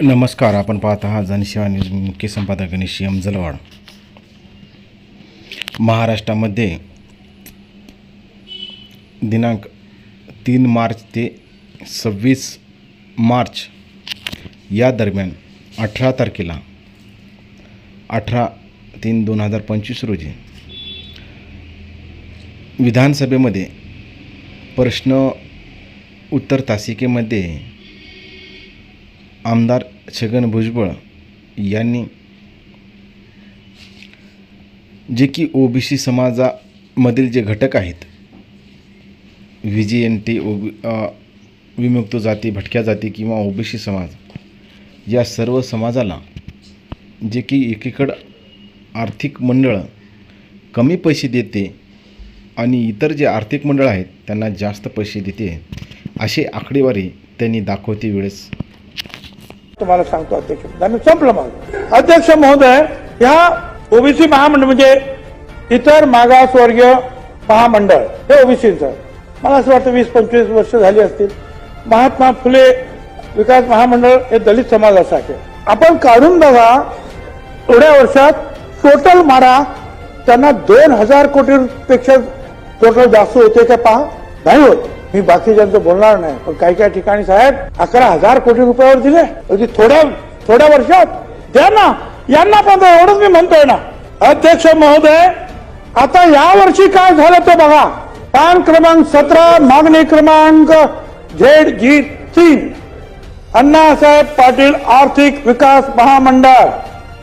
नमस्कार आपण पाहत आहात जनसेवा न्यूज मुख्य संपादक गणेश एम जलवाड. महाराष्ट्रामध्ये दिनांक तीन मार्च ते सव्वीस मार्च या दरम्यान अठरा तारखेला अठरा तीन दोन हजार पंचवीस रोजी विधानसभेमध्ये प्रश्न उत्तर तासिकेमध्ये आमदार छगन भुजबळ यांनी जे की ओबीसी समाजामधील जे घटक आहेत व्ही जी एन टी ओबी विमुक्त जाती भटक्या जाती किंवा ओबीसी समाज या सर्व समाजाला जे की एकीकडं आर्थिक मंडळं कमी पैसे देते आणि इतर जे आर्थिक मंडळ आहेत त्यांना जास्त पैसे देते अशी आकडेवारी त्यांनी दाखवते वेळेस तुम्हाला सांगतो अध्यक्ष. आणि संपलं मग. अध्यक्ष महोदय ह्या ओबीसी महामंडळ म्हणजे इतर मागासवर्गीय महामंडळ हे ओबीसीचं. मला असं वाटतं वीस पंचवीस वर्ष झाली असतील. महात्मा फुले विकास महामंडळ हे दलित समाजासाठी आपण काढून बघा थोड्या वर्षात टोटल मारा त्यांना दोन हजार कोटी पेक्षा टोटल जास्त होते का पहा? नाही होत. मी बाकीच्यांचं बोलणार नाही पण काही काही ठिकाणी साहेब अकरा हजार कोटी रुपयावर दिले. अगदी थोड्या थोड्या वर्षात. द्या ना. यांना पण एवढंच मी म्हणतोय ना. अध्यक्ष महोदय आता या वर्षी काय झालं ते बघा. पान क्रमांक सतरा मागणी क्रमांक झेड जी तीन. अण्णासाहेब पाटील आर्थिक विकास महामंडळ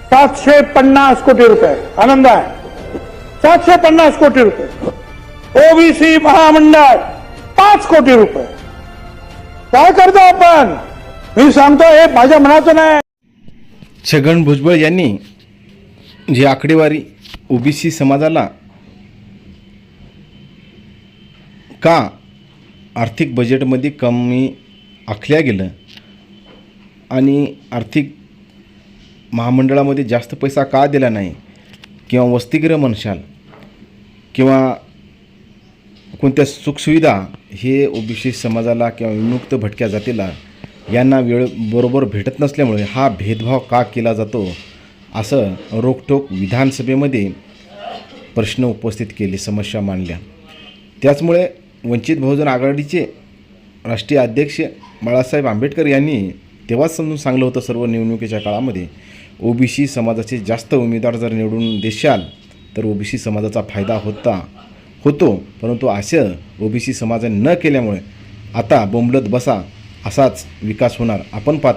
सातशे पन्नास कोटी रुपये. आनंद आहे. सातशे पन्नास कोटी रुपये. ओबीसी महामंडळ पाच कोटी रुपये. काय करतो आपण? मी सांगतो हे माझ्या मनाचं नाही छगन भुजबळ यांनी जी आकडेवारी ओबीसी समाजाला का आर्थिक बजेटमध्ये कमी आखल्या गेलं आणि आर्थिक महामंडळामध्ये जास्त पैसा का दिला नाही किंवा वसतिगृह म्हणशाल किंवा कोणत्या सुखसुविधा हे ओबीसी समाजाला किंवा विमुक्त भटक्या जातीला यांना वेळ बरोबर भेटत नसल्यामुळे हा भेदभाव का केला जातो असं रोखटोक विधानसभेमध्ये प्रश्न उपस्थित केले समस्या मांडल्या. त्याचमुळे वंचित बहुजन आघाडीचे राष्ट्रीय अध्यक्ष बाळासाहेब आंबेडकर यांनी तेव्हाच समजून सांगलं होतं सर्व निवडणुकीच्या काळामध्ये ओबीसी समाजाचे जास्त उमेदवार जर निवडून देशाल तर ओबीसी समाजाचा फायदा होता होतो. परंतु असं ओबीसी समाजाने न केल्यामुळे आता बोंबलत बसा असाच विकास होणार. आपण पात्र